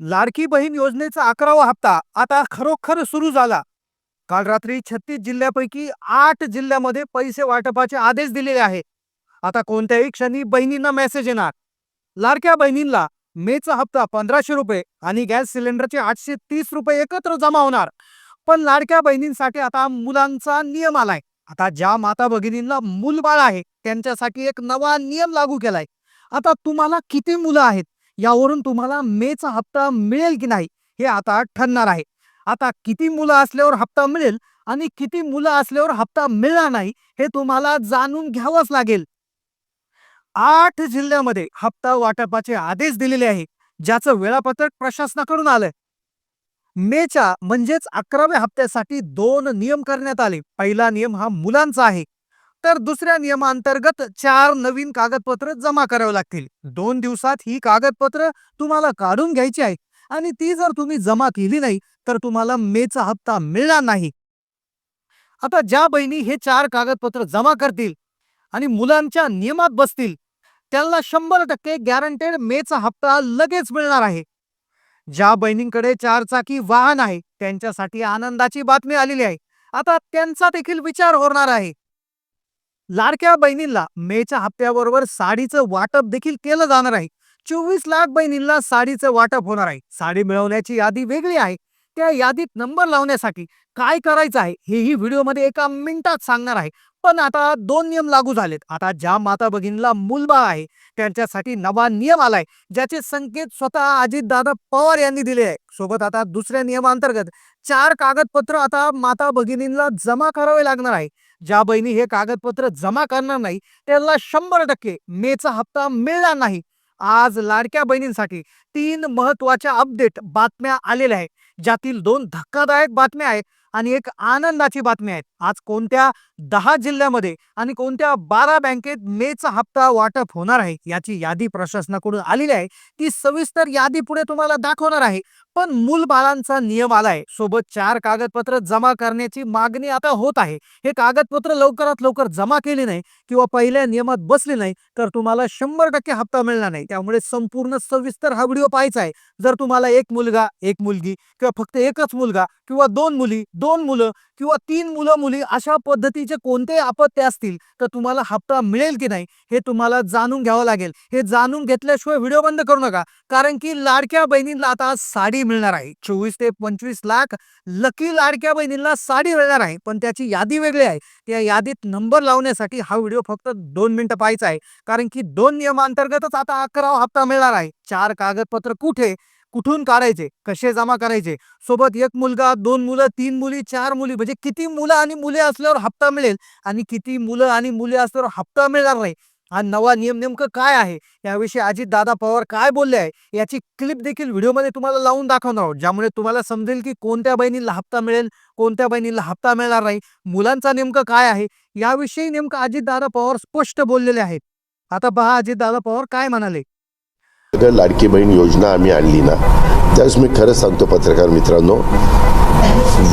लाडकी बहीण योजनेचा अकरावा हप्ता आता खरोखर सुरू झाला. काल रात्री छत्तीस जिल्ह्यापैकी आठ जिल्ह्यामध्ये पैसे वाटपाचे आदेश दिलेले आहे आता कोणत्याही क्षणी बहिणींना मेसेज येणार. लाडक्या बहिणींना मेचा हप्ता पंधराशे रुपये आणि गॅस सिलेंडरचे आठशे तीस रुपये एकत्र जमा होणार. पण लाडक्या बहिणींसाठी आता मुलांचा नियम आलाय. आता ज्या माता भगिनींना मूलबाळ आहे त्यांच्यासाठी एक नवा नियम लागू केलाय. आता तुम्हाला किती मुलं आहेत? यावरून तुम्हाला मेचा हप्ता मिळेल की नाही हे आता ठरणार आहे. आता किती मुलं असल्यावर हप्ता मिळेल आणि किती मुलं असल्यावर हप्ता मिळणार नाही हे तुम्हाला जाणून घ्यावंच लागेल. आठ जिल्ह्यामध्ये हप्ता वाटपाचे आदेश दिलेले आहे ज्याचं वेळापत्रक प्रशासनाकडून आलंय. मेच्या म्हणजेच अकराव्या हप्त्यासाठी दोन नियम करण्यात आले. पहिला नियम हा मुलांचा आहे. तर दुसऱ्या नियमांतर्गत चार नवीन कागदपत्र जमा करावे लागतील. दोन दिवसात ही कागदपत्र तुम्हाला काढून घ्यायची आहे आणि ती जर तुम्ही जमा केली नाही तर तुम्हाला मेचा हप्ता मिळणार नाही. आता ज्या बहिणी हे चार कागदपत्र जमा करतील आणि मुलांच्या नियमात बसतील त्यांना शंभर टक्के गॅरंटेड मेचा हप्ता लगेच मिळणार आहे. ज्या बहिणींकडे चारचाकी वाहन आहे त्यांच्यासाठी आनंदाची बातमी आलेली आहे. आता त्यांचा देखील विचार होणार आहे. लाडक्या बहिणींना मेच्या हप्त्याबरोबर साडीचं वाटप देखील केलं जाणार आहे. चोवीस लाख बहिणींना साडीचं वाटप होणार आहे. साडी मिळवण्याची यादी वेगळी आहे. त्या यादीत नंबर लावण्यासाठी काय करायचं आहे हेही व्हिडिओमध्ये एका मिनिटात सांगणार आहे. पण आता दोन नियम लागू झालेत. आता ज्या माता भगिनीला मूलबाळ आहे त्यांच्यासाठी नवा नियम आलाय ज्याचे संकेत स्वतः अजितदादा पवार यांनी दिले आहे. सोबत आता दुसऱ्या नियमांतर्गत चार कागदपत्र आता माता भगिनींना जमा करावे लागणार आहे. ज्या बहिणी हे कागदपत्र जमा करणार नाही त्यांना शंभर टक्के मेचा हप्ता मिळणार नाही. आज लाडक्या बहिणींसाठी तीन महत्त्वाच्या अपडेट बातम्या आलेल्या आहेत. ज्यातील दोन धक्कादायक बातम्या आहेत आणि एक आनंदाची बातमी आहे. आज कोणत्या दहा जिल्ह्यामध्ये आणि कोणत्या बारा बँकेत मेचा हप्ता वाटप होणार आहे याची यादी प्रशासनाकडून आलेली आहे. ती सविस्तर यादी पुढे तुम्हाला दाखवणार आहे. पण मूल बाळांचा नियम आलाय. सोबत चार कागदपत्र जमा करण्याची मागणी आता होत आहे. हे कागदपत्र लवकरात लवकर जमा केली नाही किंवा पहिल्या नियमात बसली नाही तर तुम्हाला शंभर टक्के हप्ता मिळणार नाही. त्यामुळे संपूर्ण सविस्तर हा व्हिडिओ पाहायचा आहे. जर तुम्हाला एक मुलगा एक मुलगी किंवा फक्त एकच मुलगा किंवा दोन मुली दोन मुलं किंवा तीन मुलं मुली अशा पद्धतीचे कोणते आपत्ती असतील तर तुम्हाला हप्ता मिळेल की नाही हे तुम्हाला जाणून घ्यावं लागेल. हे जाणून घेतल्याशिवाय व्हिडिओ बंद करू नका कारण की लाडक्या बहिणींना आता साडी मिळणार आहे. चोवीस ते पंचवीस लाख लकी लाडक्या बहिणींना साडी मिळणार आहे पण त्याची यादी वेगळी आहे. त्या यादीत नंबर लावण्यासाठी हा व्हिडिओ फक्त दोन मिनिटं पाहायचा आहे कारण की दोन नियमांतर्गतच आता अकरावा हप्ता मिळणार आहे. चार कागदपत्र कुठे? कुठून काढायचे? कसे जमा करायचे? सोबत एक मुलगा दोन मुलं तीन मुली चार मुली म्हणजे किती मुलं आणि मुले असल्यावर हप्ता मिळेल आणि किती मुलं आणि मुले असल्यावर हप्ता मिळणार नाही? हा नवा नियम नेमकं काय आहे? याविषयी अजित दादा पवार काय बोलले आहे? याची क्लिप देखील व्हिडिओमध्ये तुम्हाला लावून दाखवणार आहोत ज्यामुळे तुम्हाला समजेल की कोणत्या बहिणीला हप्ता मिळेल कोणत्या बहिणीला हप्ता मिळणार नाही मुलांचा नेमकं काय आहे? याविषयी नेमकं अजित दादा पवार स्पष्ट बोललेले आहेत. आता पहा अजित दादा पवार काय म्हणाले? लाडकी बहीण योजना आम्ही आणली ना त्यावेळेस मी खरं सांगतो पत्रकार मित्रांनो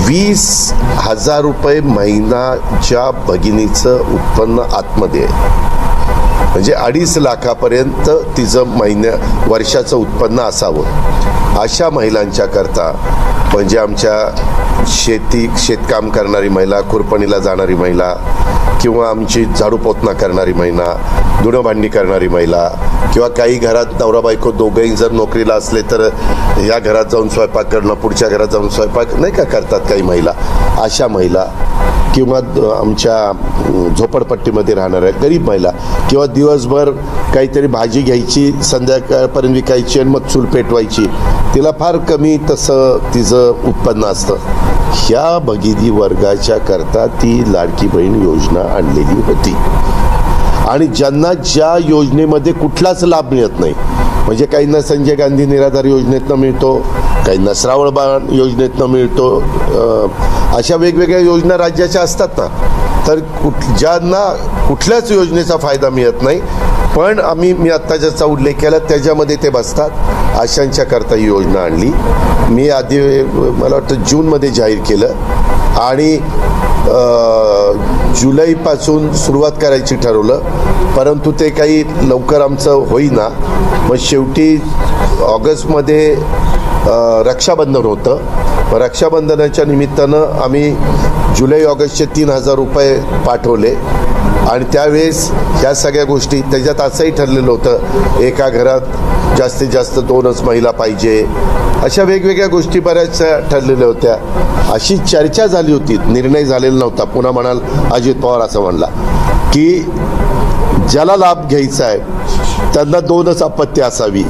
वीस हजार रुपये महिनाच्या भगिनीचं उत्पन्न आतमध्ये आहे. म्हणजे अडीच लाखापर्यंत तिचं महिन्या वर्षाचं उत्पन्न असावं. अशा महिलांच्या करता म्हणजे आमच्या शेती शेतकाम करणारी महिला खुरपणीला जाणारी महिला किंवा आमची झाडू पोतना करणारी महिला धुणं भांडी करणारी महिला किंवा काही घरात नवरा बायको दोघंही जर नोकरीला असले तर या घरात जाऊन स्वयंपाक करणं पुढच्या घरात जाऊन स्वयंपाक नाही का करतात काही महिला? अशा महिला किंवा आमच्या झोपडपट्टीमध्ये राहणाऱ्या गरीब महिला किंवा दिवसभर काहीतरी भाजी घ्यायची संध्याकाळपर्यंत विकायची आणि मग चूल पेटवायची तिला फार कमी तसं तिचं उत्पन्न असतं. ह्या भगिनी वर्गाच्या करता ती लाडकी बहीण योजना आणलेली होती. आणि ज्यांना ज्या योजनेमध्ये कुठलाच लाभ मिळत नाही म्हणजे काहींना संजय गांधी निराधार योजनेतनं मिळतो काहींना श्रावण बाळ योजनेतनं मिळतो अशा वेगवेगळ्या योजना राज्याच्या असतात ना. तर कुठ ज्यांना कुठल्याच योजनेचा फायदा मिळत नाही पण आम्ही मी आत्ता ज्याचा उल्लेख केला त्याच्यामध्ये ते बसतात. अशांच्या करता ही योजना आणली. मी आधी मला वाटतं जूनमध्ये जाहीर केलं. आणि जुलैपासून सुरुवात करायची ठरवलं. परंतु ते काही लवकर आमचं होईना. मग शेवटी ऑगस्टमध्ये रक्षाबंधन होतं. रक्षाबंधनाच्या निमित्तानं आम्ही जुलै ऑगस्टचे तीन हजार रुपये पाठवले. आणि त्यावेळेस ह्या सगळ्या गोष्टी त्याच्यात असंही ठरलेलं होतं एका घरात जास्तीत जास्त दोनच महिला पाहिजे. अशा वेगवेगळ्या गोष्टी बऱ्याचशा ठरलेल्या होत्या. अशी चर्चा झाली होती. निर्णय झालेला नव्हता. पुन्हा म्हणाल अजित पवार असं म्हणला की ज्याला लाभ घ्यायचा आहे त्यांना दोनच आपत्ती असावी.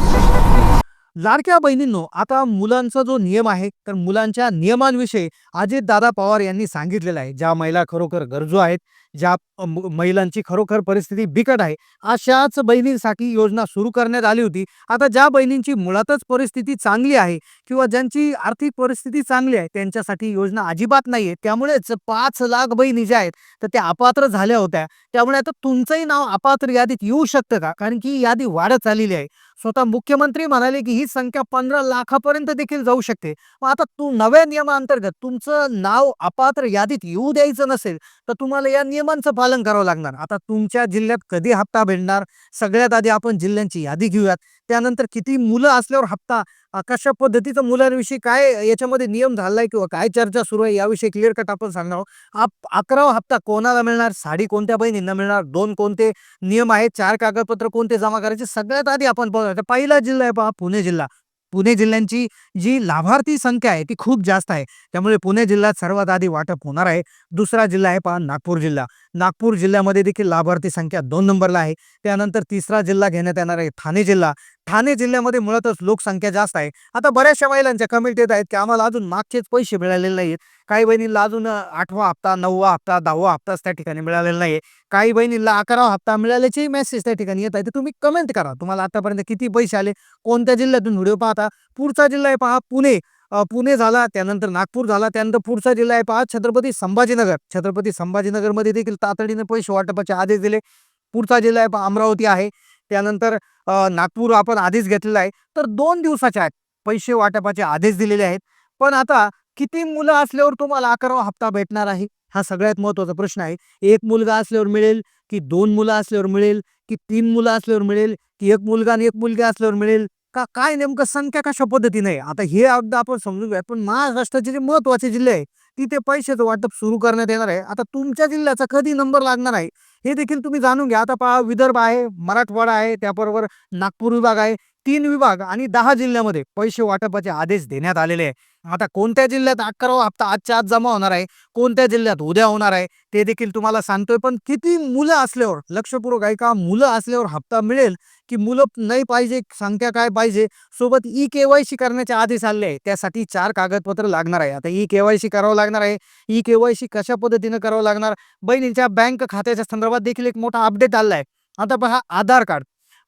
लाडक्या बहिणींनो आता मुलांचा जो नियम आहे तर मुलांच्या नियमांविषयी अजित दादा पवार यांनी सांगितलेलं आहे. ज्या महिला खरोखर गरजू आहेत ज्या महिलांची खरोखर परिस्थिती बिकट आहे अशाच बहिणींसाठी योजना सुरू करण्यात आली होती. आता ज्या बहिणींची मुळातच परिस्थिती चांगली आहे किंवा ज्यांची आर्थिक परिस्थिती चांगली आहे त्यांच्यासाठी योजना अजिबात नाही आहे त्यामुळेच पाच लाख बहिणी ज्या आहेत तर त्या अपात्र झाल्या होत्या. त्यामुळे आता तुमचंही नाव अपात्र यादीत येऊ शकतं का? कारण की यादी वाढत चाललेली आहे. स्वतः मुख्यमंत्री म्हणाले की ही संख्या पंधरा लाखापर्यंत देखील जाऊ शकते. मग आता तू नव्या नियमाअंतर्गत तुमचं नाव अपात्र यादीत येऊ द्यायचं नसेल तर तुम्हाला या नियमांचं पालन करावं लागणार. आता तुमच्या जिल्ह्यात कधी हप्ता भेटणार? सगळ्यात आधी आपण जिल्ह्यांची यादी घेऊयात. त्यानंतर किती मुलं असल्यावर हप्ता? कशा पद्धतीचं मुलांविषयी काय याच्यामध्ये नियम झालाय किंवा काय चर्चा सुरू आहे याविषयी क्लिअर कट आपण सांगणार आहोत. आप अकरावा हप्ता कोणाला मिळणार? साडी कोणत्या बहिणींना मिळणार? दोन कोणते नियम आहेत? चार कागदपत्र कोणते जमा करायचे? सगळ्यात आधी आपण पाहूया. पहिला जिल्हा आहे पहा पुणे जिल्हा. पुणे जिल्ह्यांची जी लाभार्थी संख्या आहे ती खूप जास्त आहे. त्यामुळे पुणे जिल्ह्यात सर्वात आधी वाटप होणार आहे. दुसरा जिल्हा आहे पहा नागपूर जिल्हा. नागपूर जिल्ह्यामध्ये देखील लाभार्थी संख्या दोन नंबरला आहे. त्यानंतर तिसरा जिल्हा घेण्यात येणार आहे ठाणे जिल्हा. ठाणे जिल्ह्यामध्ये मुळातच लोकसंख्या जास्त आहे. आता बऱ्याचशा महिलांच्या कमेंट येत आहेत की आम्हाला अजून मागचेच पैसे मिळालेले नाहीत काही बहिणींना अजून आठवा हप्ता नववा हप्ता दहावा हप्ताच त्या ठिकाणी मिळालेला नाही काही बहिणींना अकरावा हप्ता मिळाल्याचेही मेसेज त्या ठिकाणी येत आहे तर तुम्ही कमेंट करा. तुम्हाला आतापर्यंत किती पैसे आले? कोणत्या जिल्ह्यातून व्हिडिओ पाहता? पुढचा जिल्हा आहे पहा पुणे. पुणे झाला त्यानंतर नागपूर झाला त्यानंतर पुढचा जिल्हा आहे पहा छत्रपती संभाजीनगर. छत्रपती संभाजीनगरमध्ये देखील तातडीने पैसे वाटपाचे आदेश दिले. पुढचा जिल्हा आहे पहा अमरावती आहे. त्यानंतर नागपूर आपण आधीच घेतलेला आहे. तर दोन दिवसाच्या आहेत पैसे वाटपाचे आदेश दिलेले आहेत. पण आता किती मुलं असल्यावर तुम्हाला अकरावा हप्ता भेटणार आहे? हा सगळ्यात महत्त्वाचा प्रश्न आहे. एक मुलगा असल्यावर मिळेल की दोन मुलं असल्यावर मिळेल? की तीन मुलं असल्यावर मिळेल? की एक मुलगा आणि एक मुलगी असल्यावर मिळेल? का काय नेमकं संख्या कशा पद्धतीने आहे? आता हे अगदी आपण समजून घ्या पण महाराष्ट्राचे जे महत्त्वाचे जिल्हे आहे तिथे पैशाचं वाटप सुरू करण्यात येणार आहे. आता तुमच्या जिल्ह्याचा कधी नंबर लागणार आहे हे देखील तुम्ही जाणून घ्या. आता पहा विदर्भ आहे मराठवाडा आहे त्याबरोबर नागपूर विभाग आहे. तीन विभाग आणि दहा जिल्ह्यामध्ये पैसे वाटपाचे आदेश देण्यात आलेले आहे आता कोणत्या जिल्ह्यात अकरावा हप्ता आजच्या आज जमा होणार आहे. कोणत्या जिल्ह्यात उद्या होणार आहे? ते देखील तुम्हाला सांगतोय. पण किती मुलं असल्यावर लक्षपूर्वक आहे का मुलं असल्यावर हप्ता मिळेल की मुलं नाही पाहिजे? संख्या काय पाहिजे? सोबत ई के वाय सी करण्याचे आदेश आले आहे त्यासाठी चार कागदपत्र लागणार आहे. आता ई के वाय सी करावं लागणार आहे. ई के वाय सी कशा पद्धतीनं करावं लागणार? बहिणीच्या बँक खात्याच्या संदर्भात देखील एक मोठा अपडेट आला आहे. आता पहा आधार कार्ड.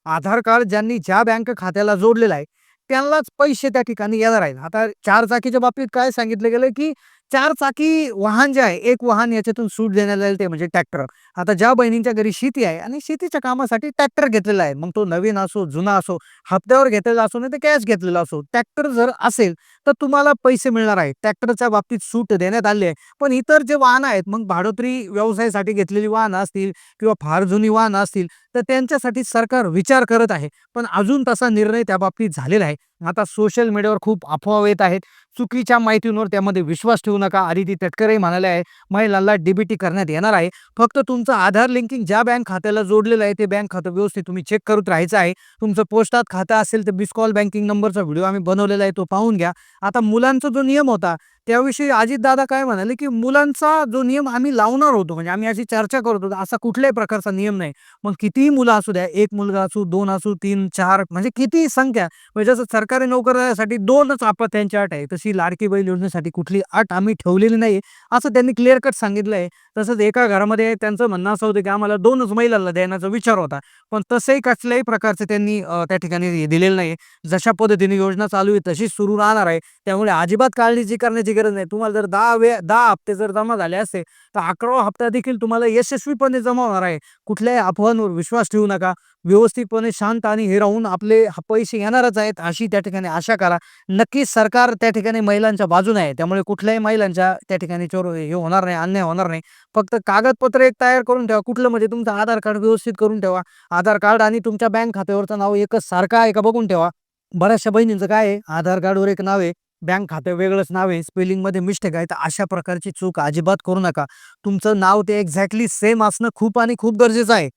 आधार कार्ड ज्यांनी ज्या बँक खात्याला जोडलेलं आहे त्यांनाच पैसे त्या ठिकाणी येणार आहेत. आता चार चाकीच्या बाबतीत काय सांगितलं गेलं की चार चाकी वाहन जे आहे एक वाहन याच्यातून सूट देण्यात आले ते म्हणजे ट्रॅक्टर आता ज्या बहिणींच्या घरी शेती आहे आणि शेतीच्या कामासाठी ट्रॅक्टर घेतलेला आहे मग तो नवीन असो जुना असो हप्त्यावर घेतलेला असो नाही तर कॅश घेतलेला असो ट्रॅक्टर जर असेल तर तुम्हाला पैसे मिळणार आहे. ट्रॅक्टरच्या बाबतीत सूट देण्यात आली आहे. पण इतर जे वाहनं आहेत मग भाडोत्री व्यवसायासाठी घेतलेली वाहनं असतील किंवा फार जुनी वाहनं असतील तर त्यांच्यासाठी सरकार विचार करत आहे. पण अजून तसा निर्णय त्या बाबतीत झालेला आहे. आता सोशल मीडियावर खूप अफवा येत आहेत. चुकीच्या माहितींवर त्यामध्ये विश्वास ठेवू नका. आदिती तटकरे म्हणाले आहे महिलांना डीबीटी करण्यात येणार आहे. फक्त तुमचं आधार लिंकिंग ज्या बँक खात्याला जोडलेलं आहे ते बँक खातं व्यवस्थित तुम्ही चेक करत राहायचं आहे. तुमचं पोस्टात खातं असेल तर बिस्कॉल बँकिंग नंबरचा व्हिडिओ आम्ही बनवलेला आहे तो पाहून घ्या. आता मुलांचा जो नियम होता त्याविषयी अजितदादा काय म्हणाले की मुलांचा जो नियम आम्ही लावणार होतो म्हणजे आम्ही अशी चर्चा करत होतो असा कुठल्याही प्रकारचा नियम नाही. मग कितीही मुलं असू द्या एक मुलगा असू दोन असू तीन चार म्हणजे कितीही संख्या म्हणजे जसं सरकारी नोकऱ्यासाठी दोनच आपत्यांची अट आहे तशी लाडकी बैल योजनेसाठी कुठली अट आम्ही ठेवलेली नाही असं त्यांनी क्लिअर कट सांगितलं आहे. तसंच एका घरामध्ये त्यांचं म्हणणं असं होतं की आम्हाला दोनच महिलांना देण्याचा विचार होता. पण तसंही कसल्याही प्रकारचं त्यांनी त्या ठिकाणी दिलेलं नाही. जशा पद्धतीने योजना चालू आहे तशीच सुरू राहणार आहे. त्यामुळे अजिबात काळजी करण्याची गरज नाही. तुम्हाला जर दहा वे दहा हप्ते जर जमा झाले असते तर अकरावा हप्ता देखील तुम्हाला यशस्वीपणे जमा होणार आहे. कुठल्याही अफवांवर विश्वास ठेवू नका. व्यवस्थितपणे शांत आणि हे राहून आपले पैसे येणारच आहेत अशी त्या ठिकाणी आशा करा. नक्कीच सरकार त्या ठिकाणी महिलांच्या बाजूने आहे. त्यामुळे कुठल्याही महिलांच्या त्या ठिकाणी चोर हे होणार नाही अन्याय होणार नाही. फक्त कागदपत्र एक तयार करून ठेवा. कुठलं म्हणजे तुमचं आधार कार्ड व्यवस्थित करून ठेवा. आधार कार्ड आणि तुमच्या बँक खात्यावरचं नाव एकच सारखं आहे का बघून ठेवा. बऱ्याचशा बहिणींचं काय आहे? आधार कार्डवर एक नाव आहे. बँक खातं वेगळंच नाव आहे स्पेलिंगमध्ये मिस्टेक आहे तर अशा प्रकारची चूक अजिबात करू नका. तुमचं नाव ते एक्झॅक्टली सेम असणं खूप आणि खूप गरजेचं आहे.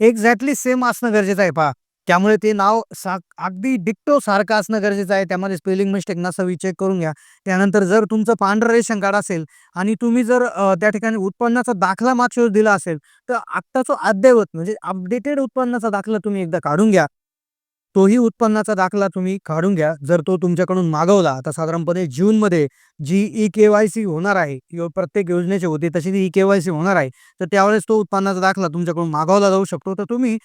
एक्झॅक्टली सेम असणं गरजेचं आहे पहा. त्यामुळे ते नाव सा अगदी डिक्टो सारखं असणं गरजेचं आहे. त्यामध्ये स्पेलिंग मिस्टेक नसावी चेक करून घ्या. त्यानंतर जर तुमचं पांढरं रेशन कार्ड असेल आणि तुम्ही जर त्या ठिकाणी उत्पन्नाचा दाखला मागच्या दिला असेल तर आत्ताचा अद्ययावत म्हणजे अपडेटेड उत्पन्नाचा दाखला तुम्ही एकदा काढून घ्या. तोही उत्पन्नाचा दाखला तुम्ही काढून घ्या. जर तो तुमच्याकडून मागवला तर साधारणपणे जूनमध्ये G E K Y C होणार आहे प्रत्येक योजनेची होती तशी ती ई के वाय सी होणार आहे तर त्यावेळेस तो उत्पन्नाचा दाखला तुमच्याकडून मागवला जाऊ शकतो. तर तुम्ही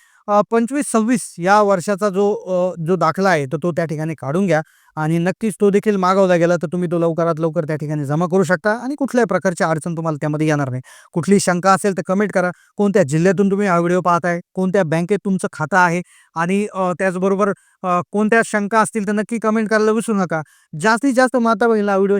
पंचवीस सव्वीस या वर्षाचा जो जो दाखला आहे तर तो त्या ठिकाणी काढून घ्या. आणि नक्कीच तो देखील मागवला गेला तर तुम्ही तो लवकरात लवकर त्या ठिकाणी जमा करू शकता. आणि कुठल्याही प्रकारची अडचण तुम्हाला त्यामध्ये येणार नाही. कुठली शंका असेल तर कमेंट करा. कोणत्या जिल्ह्यातून तुम्ही हा व्हिडिओ पाहताय? कोणत्या बँकेत तुमचं खातं आहे? आणि त्याचबरोबर कोणत्या शंका असतील तर नक्की कमेंट करायला विसरू नका. जास्तीत जास्त माता बहिणीला व्हिडिओ